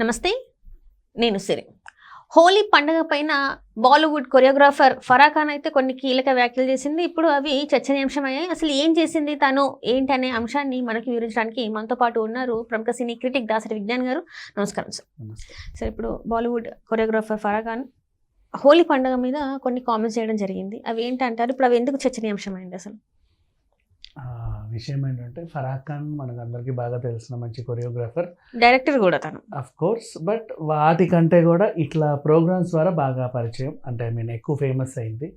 నమస్తే నేను సిరి. హోలీ పండుగ పైన బాలీవుడ్ కొరియోగ్రాఫర్ ఫరా ఖాన్ అయితే కొన్ని కీలక వ్యాఖ్యలు చేసింది. ఇప్పుడు అవి చర్చనీయాంశమయ్యాయి. అసలు ఏం చేసింది తను? ఏంటనే అంశాన్ని మనకి వివరించడానికి మనతో పాటు ఉన్నారు ప్రముఖ సినీ క్రిటిక్ దాసరి విజ్ఞాన్ గారు. నమస్కారం సార్. సార్ ఇప్పుడు బాలీవుడ్ కొరియోగ్రాఫర్ ఫరా ఖాన్ హోలీ పండుగ మీద కొన్ని కామెంట్స్ చేయడం జరిగింది. అవి ఏంటంటారు? ఇప్పుడు అవి ఎందుకు చర్చనీయాంశమైంది అసలు? విషయం ఏంటంటే ఫరాక్ ఖాన్ మనకు అందరికీ బాగా తెలిసిన మంచి కొరియోగ్రాఫర్. డైరెక్టర్ కూడా తను. అఫ్ కోర్స్ బట్ వాటికంటే కూడా ఇట్లా ప్రోగ్రామ్స్ ద్వారా బాగా పరిచయం. అంటే ఐ మీన్ ఎక్కువ ఫేమస్ అయింది.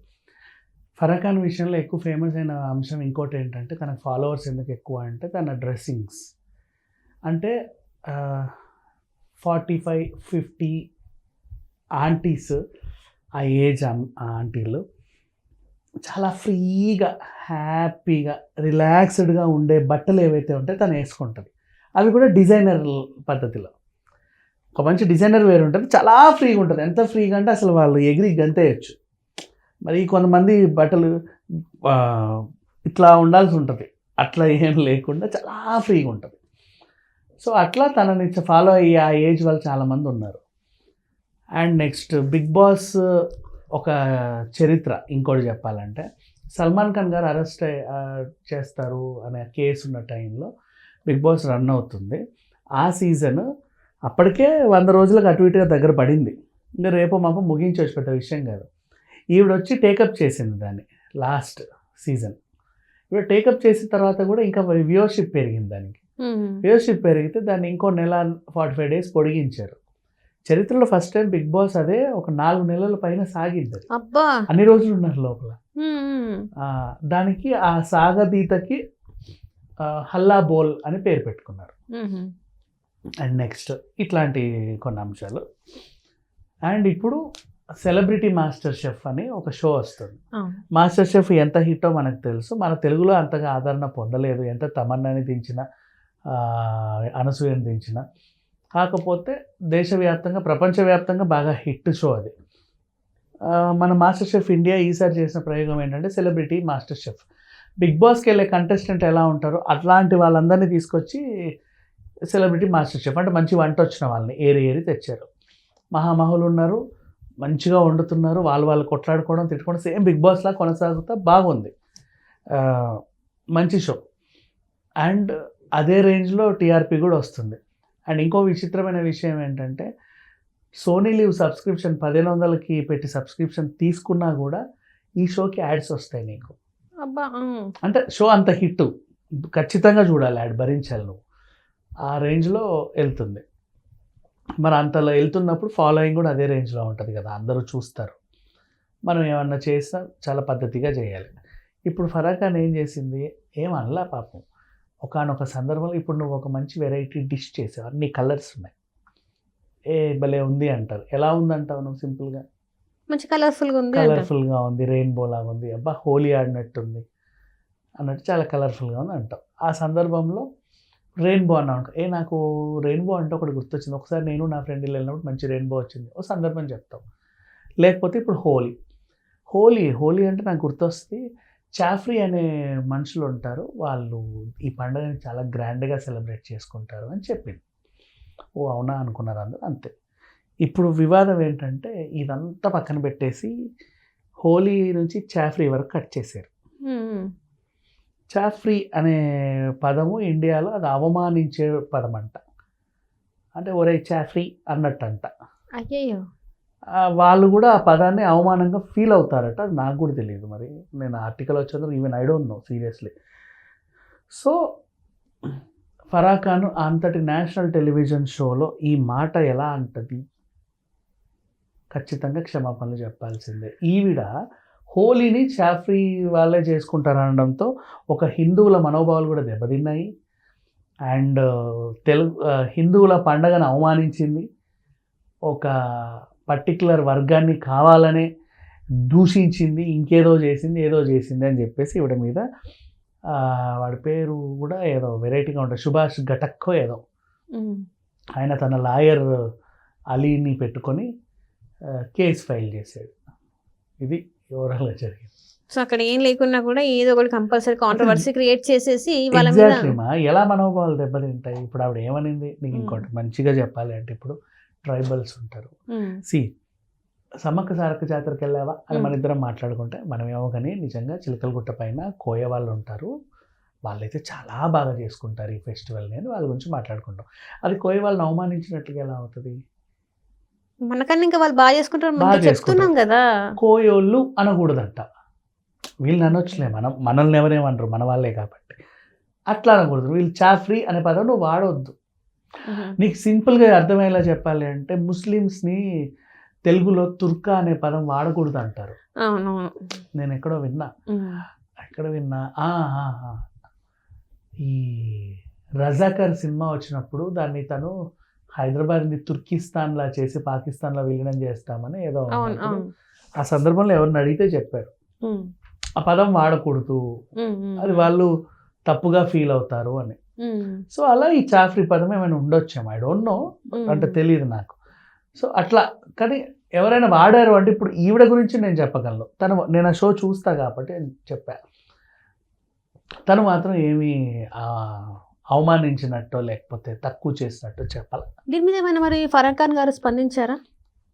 ఫరాక్ ఖాన్ విషయంలో ఎక్కువ ఫేమస్ అయిన అంశం ఇంకోటి ఏంటంటే తన ఫాలోవర్స్ ఎందుకు ఎక్కువ అంటే తన డ్రెస్సింగ్స్ అంటే ఫార్టీ ఫైవ్ ఫిఫ్టీ ఆంటీస్ ఆ ఏజ్ ఆంటీలు చాలా ఫ్రీగా హ్యాపీగా రిలాక్స్డ్గా ఉండే బట్టలు ఏవైతే ఉంటాయో తను వేసుకుంటుంది. అవి కూడా డిజైనర్ పద్ధతిలో. ఒక మంచి డిజైనర్ వేరు ఉంటుంది. చాలా ఫ్రీగా ఉంటుంది. ఎంత ఫ్రీగా అంటే అసలు వాళ్ళు ఎగిరి గంతేయచ్చు. మరి కొంతమంది బట్టలు ఇట్లా ఉండాల్సి ఉంటుంది. అట్లా ఏం లేకుండా చాలా ఫ్రీగా ఉంటుంది. సో అట్లా తనని ఫాలో అయ్యే ఆ ఏజ్ వాళ్ళు చాలామంది ఉన్నారు. అండ్ నెక్స్ట్ బిగ్ బాస్ ఒక చరిత్ర ఇంకోటి చెప్పాలంటే. సల్మాన్ ఖాన్ గారు అరెస్ట్ చేస్తారు అనే కేసు ఉన్న టైంలో బిగ్ బాస్ రన్ అవుతుంది. ఆ సీజన్ అప్పటికే వంద రోజులకు అటు ఇటుగా దగ్గర పడింది. ఇంకా రేపు మాకు ముగించవచ్చు పెద్ద విషయం కాదు. ఈవిడ వచ్చి టేకప్ చేసింది దాన్ని లాస్ట్ సీజన్ ఇప్పుడు టేకప్ చేసిన తర్వాత కూడా ఇంకా వ్యూవర్షిప్ పెరిగింది దానికి. వ్యూవర్షిప్ పెరిగితే దాన్ని ఇంకో నెల ఫార్టీ ఫైవ్ డేస్ పొడిగించారు. చరిత్రలో ఫస్ట్ టైం బిగ్ బాస్ అదే ఒక నాలుగు నెలల పైన సాగింది. అబ్బా! అన్ని రోజులు ఉన్నారు లోపల. దానికి ఆ సాగదీతకి హల్లా బోల్ అని పేరు పెట్టుకున్నారు. అండ్ నెక్స్ట్ ఇట్లాంటి కొన్ని అంశాలు. అండ్ ఇప్పుడు సెలబ్రిటీ మాస్టర్ షెఫ్ అని ఒక షో వస్తుంది. మాస్టర్ షెఫ్ ఎంత హిట్టో మనకు తెలుసు. మన తెలుగులో అంతగా ఆదరణ పొందలేదు. ఎంత తమన్నాని దించిన అనసూయని దించిన. కాకపోతే దేశవ్యాప్తంగా ప్రపంచవ్యాప్తంగా బాగా హిట్ షో అది. మన మాస్టర్ షెఫ్ ఇండియా ఈసారి చేసిన ప్రయోగం ఏంటంటే సెలబ్రిటీ మాస్టర్ షెఫ్. బిగ్ బాస్కి వెళ్ళే కంటెస్టెంట్ ఎలా ఉంటారో అట్లాంటి వాళ్ళందరినీ తీసుకొచ్చి సెలబ్రిటీ మాస్టర్ షెఫ్ అంటే మంచి వంట వచ్చిన వాళ్ళని ఏరి ఏరి తెచ్చారు. మహామహులు ఉన్నారు మంచిగా వండుతున్నారు వాళ్ళు వాళ్ళు కొట్లాడుకోవడం తిట్టుకోవడం సేమ్ బిగ్ బాస్లా కొనసాగుతా బాగుంది. మంచి షో. అండ్ అదే రేంజ్లో టీఆర్పీ కూడా వస్తుంది. అండ్ ఇంకో విచిత్రమైన విషయం ఏంటంటే సోనీ లీవ్ సబ్స్క్రిప్షన్ పదిహేను వందలకి పెట్టి సబ్స్క్రిప్షన్ తీసుకున్నా కూడా ఈ షోకి యాడ్స్ వస్తాయి నీకు. అంటే షో అంత హిట్. ఖచ్చితంగా చూడాలి యాడ్ భరించాలి నువ్వు. ఆ రేంజ్లో వెళ్తుంది. మరి అంతలో వెళ్తున్నప్పుడు ఫాలోయింగ్ కూడా అదే రేంజ్లో ఉంటుంది కదా అందరూ చూస్తారు. మనం ఏమన్నా చేసినా చాలా పద్ధతిగా చేయాలి. ఇప్పుడు ఫరాఖాన్ ఏం చేసింది? ఏం అనలా పాపం. ఒకనొక సందర్భంలో ఇప్పుడు నువ్వు ఒక మంచి వెరైటీ డిష్ చేసావు. అన్ని కలర్స్ ఉన్నాయి. ఏ భలే ఉంది అంటారు. ఎలా ఉంది అంటావు నువ్వు సింపుల్గా? మంచి కలర్ఫుల్గా ఉంది. కలర్ఫుల్గా ఉంది రెయిన్బో లాగా ఉంది. అబ్బా హోలీ ఆడినట్టుంది అన్నట్టు చాలా కలర్ఫుల్గా ఉంది అంటాం ఆ సందర్భంలో రెయిన్బో అన్నా ఏ నాకు రెయిన్బో అంటే ఒకటి గుర్తొచ్చింది. ఒకసారి నేను నా ఫ్రెండ్ వెళ్ళినప్పుడు మంచి రెయిన్బో వచ్చింది. ఓ సందర్భం చెప్తాం లేకపోతే ఇప్పుడు హోలీ. హోలీ హోలీ అంటే నాకు గుర్తొస్తుంది చాఫ్రీ అనే మనుషులు ఉంటారు వాళ్ళు ఈ పండుగని చాలా గ్రాండ్గా సెలబ్రేట్ చేసుకుంటారు అని చెప్పింది. ఓ అవునా అనుకున్నారు అందరూ అంతే. ఇప్పుడు వివాదం ఏంటంటే ఇదంతా పక్కన పెట్టేసి హోలీ నుంచి చాఫ్రీ వరకు కట్ చేశారు. చాఫ్రీ అనే పదము ఇండియాలో అది అవమానించే పదం అంట అంటే ఒరే చాఫ్రీ అన్నట్టు అంట అయ్యయ్యో! ఆ, వాళ్ళు కూడా ఆ పదాన్ని అవమానంగా ఫీల్ అవుతారట. అది నాకు కూడా తెలియదు మరి. నేను ఆర్టికల్ వచ్చేందుకు even I don't know seriously so Farah Khan అంతటి నేషనల్ టెలివిజన్ షోలో ఈ మాట ఎలా అంటది? ఖచ్చితంగా క్షమాపణలు చెప్పాల్సిందే. ఈవిడ హోలీని చాఫ్రీ వాళ్ళే చేసుకుంటారనడంతో ఒక హిందువుల మనోభావాలు కూడా దెబ్బతిన్నాయి. అండ్ తెలుగు హిందువుల పండగను అవమానించింది. ఒక పర్టికులర్ వర్గాన్ని కావాలనే దూషించింది ఇంకేదో చేసింది ఏదో చేసింది అని చెప్పేసి ఈవిడ మీద వాడి పేరు కూడా ఏదో వెరైటీగా ఉంటుంది. సుభాష్ ఘటక్కో ఏదో. ఆయన తన లాయర్ అలీని పెట్టుకొని కేసు ఫైల్ చేశాడు. ఇది ఓవరాల్గా జరిగింది. సో అక్కడ ఏం లేకున్నా కూడా ఏదో ఒకటి కంపల్సరీ కాంట్రవర్సీ క్రియేట్ చేసేసి వాళ్ళ మీద ఎలా మనోభావాలు దెబ్బతింటాయి? ఇప్పుడు ఆవిడ ఏమనింది? నీకు ఇంకోటి మంచిగా చెప్పాలి అంటే ఇప్పుడు ట్రైబల్స్ ఉంటారు. సి సమ్మక్క సారక్క జాతరకి వెళ్ళావా? అని మన. ఇద్దరం మాట్లాడుకుంటే మనం ఏమో కానీ నిజంగా చిలకలగుట్ట పైన కోయ వాళ్ళు ఉంటారు. వాళ్ళైతే చాలా బాగా చేసుకుంటారు ఈ ఫెస్టివల్ నేను వాళ్ళ గురించి మాట్లాడుకుంటాం. అది కోయ వాళ్ళని అవమానించినట్లుగా ఎలా అవుతుంది? మనకన్నా ఇంకా వాళ్ళు బాగా చేసుకుంటారు బాగా చెప్తున్నాం కదా. కోయోళ్ళు అనకూడదంట. వీళ్ళని అనొచ్చులే మనం మనల్ని ఎవరేమనరు మన వాళ్ళే కాబట్టి. అట్లా అనకూడదు. వీళ్ళు చాఫ్రీ అనే పదం నువ్వు వాడవద్దు ఉహు, నీకు సింపుల్గా అర్థమయ్యేలా చెప్పాలి అంటే ముస్లిమ్స్ని తెలుగులో తుర్కా అనే పదం వాడకూడదు అంటారు నేను ఎక్కడో విన్నా. ఎక్కడ విన్నా. ఈ రజాకర్ సినిమా వచ్చినప్పుడు దాన్ని తను హైదరాబాద్ని తుర్కిస్తాన్లా చేసి పాకిస్తాన్లో విలీనం చేస్తామని ఏదో ఆ సందర్భంలో ఎవరిని అడిగితే చెప్పారు. ఆ పదం వాడకూడదు. అది వాళ్ళు తప్పుగా ఫీల్ అవుతారు అని. సో అలా ఈ చాఫ్రీ పదం ఏమైనా ఉండొచ్చేమో? ఐ డోంట్ నో అంటే తెలియదు నాకు. సో అట్లా కానీ ఎవరైనా వాడారు అంటే ఇప్పుడు ఈవిడ గురించి నేను చెప్పగలను. తను నేను ఆ షో చూస్తా కాబట్టి చెప్పా. తను మాత్రం ఏమీ అవమానించినట్టో లేకపోతే తక్కువ చేసినట్టు చెప్పాల. దీని మీద ఏమైనా మరి ఫరాక్ ఖాన్ గారు స్పందించారా?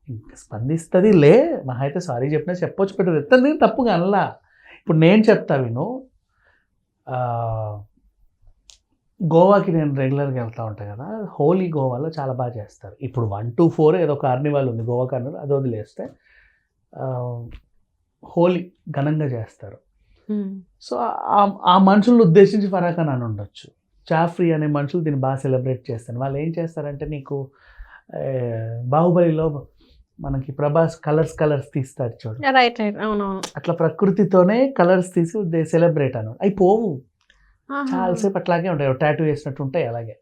ఇంకా స్పందిస్తుంది లే. మహా అయితే సారీ చెప్పినా చెప్పొచ్చు పెట్టదు ఎత్తది తప్పుగా అనలా. ఇప్పుడు నేను చెప్తా విను. గోవాకి నేను రెగ్యులర్గా వెళ్తూ ఉంటాను కదా హోలీ గోవాలో చాలా బాగా చేస్తారు. ఇప్పుడు వన్ టూ ఫోర్ ఏదో కార్నివాల్ ఉంది గోవా కార్నివాల్ అది వదిలేస్తే హోలీ ఘనంగా చేస్తారు. సో ఆ- మనుషులను ఉద్దేశించి ఫరాఖాన్ అని ఉండొచ్చు. చాఫ్రీ అనే మనుషులు దీన్ని బాగా సెలబ్రేట్ చేస్తారు. వాళ్ళు ఏం చేస్తారంటే నీకు బాహుబలిలో మనకి ప్రభాస్ కలర్స్ కలర్స్ తీస్తాడు చూడు. Right right. అవునవును. అట్లా ప్రకృతితోనే కలర్స్ తీసి సెలబ్రేట్ అను అవి పోవు. చాలాసేపు అట్లాగే ఉంటాయి. టాటూ వేసినట్టు ఉంటాయి అలాగే.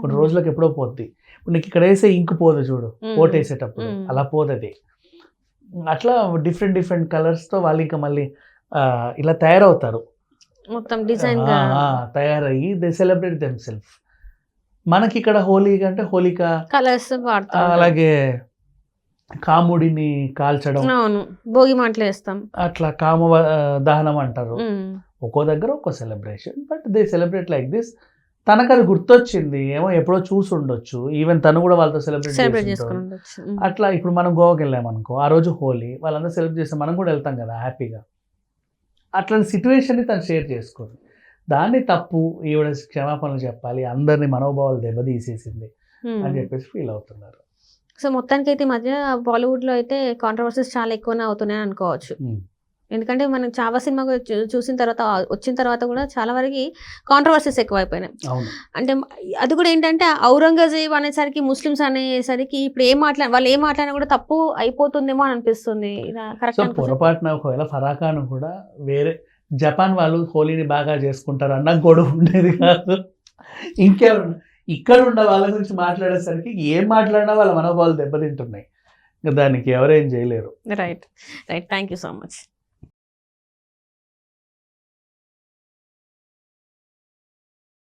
కొన్ని రోజులకు ఎప్పుడో పోద్ది. ఇప్పుడు నీకు ఇక్కడ వేసే ఇంకు పోదు చూడు ఉమ్, ఓట్ వేసేటప్పుడు. ఉమ్. అలా పోదది. అట్లా డిఫరెంట్ డిఫరెంట్ కలర్స్తో వాళ్ళు ఇంకా మళ్ళీ ఇలా తయారవుతారు. మొత్తం డిజైన్ తయారయ్యి దే సెలబ్రేట్ దెమ్ సెల్ఫ్. మనకి ఇక్కడ హోలీ అంటే హోలిక కలర్స్ అలాగే కాముడిని కాల్చడం. అవును. భోగి మాటలు వేస్తాం. అట్లా కామ దహనం అంటారు. ఒక్కో దగ్గర ఒక్కో celebration but they celebrate like this తనకు అది గుర్తొచ్చింది. ఏమో ఎప్పుడో చూసి ఉండొచ్చు. ఈవెన్ తను కూడా వాళ్ళతో సెలబ్రేట్ ఉమ్. అట్లా ఇప్పుడు మనం గోవాకి వెళ్ళామనుకో ఆ రోజు హోలీ వాళ్ళందరూ సెలబ్రేట్ చేస్తే మనం కూడా వెళ్తాం కదా హ్యాపీగా. అట్లాంటి సిచ్యువేషన్ని తను షేర్ చేసుకుంది. దాన్ని తప్పు ఈవిడ క్షమాపణలు చెప్పాలి అందరినీ మనోభావాలు దెబ్బతీసేసింది. అని చెప్పేసి ఫీల్ అవుతున్నారు. సో మొత్తానికి అయితే ఈ మధ్య బాలీవుడ్లో అయితే కాంట్రవర్సీస్ చాలా ఎక్కువనే అవుతున్నాయి అనుకోవచ్చు. ఎందుకంటే మనం చావా సినిమా చూసిన తర్వాత వచ్చిన తర్వాత కూడా చాలా వరకు కాంట్రవర్సీస్ ఎక్కువైపోయినాయి. అంటే అది కూడా ఏంటంటే ఔరంగజేబ్ అనేసరికి ముస్లిమ్స్ అనేసరికి ఇప్పుడు ఏం మాట్లా వాళ్ళు ఏం మాట్లాడినా కూడా తప్పు అయిపోతుందేమో అని అనిపిస్తుంది. పొరపాటున ఒకవేళ ఫరాఖాన్ కూడా వేరే జపాన్ వాళ్ళు హోలీని బాగా చేసుకుంటారు అన్న గొడవ ఉండేది కాదు. ఇంకెవరు ఇక్కడ ఉన్న వాళ్ళ గురించి మాట్లాడేసరికి ఏం మాట్లాడినా వాళ్ళ మనోభావాలు దెబ్బతింటున్నాయి. ఇంకా దానికి ఎవరేం చేయలేరు. Right right thank you so much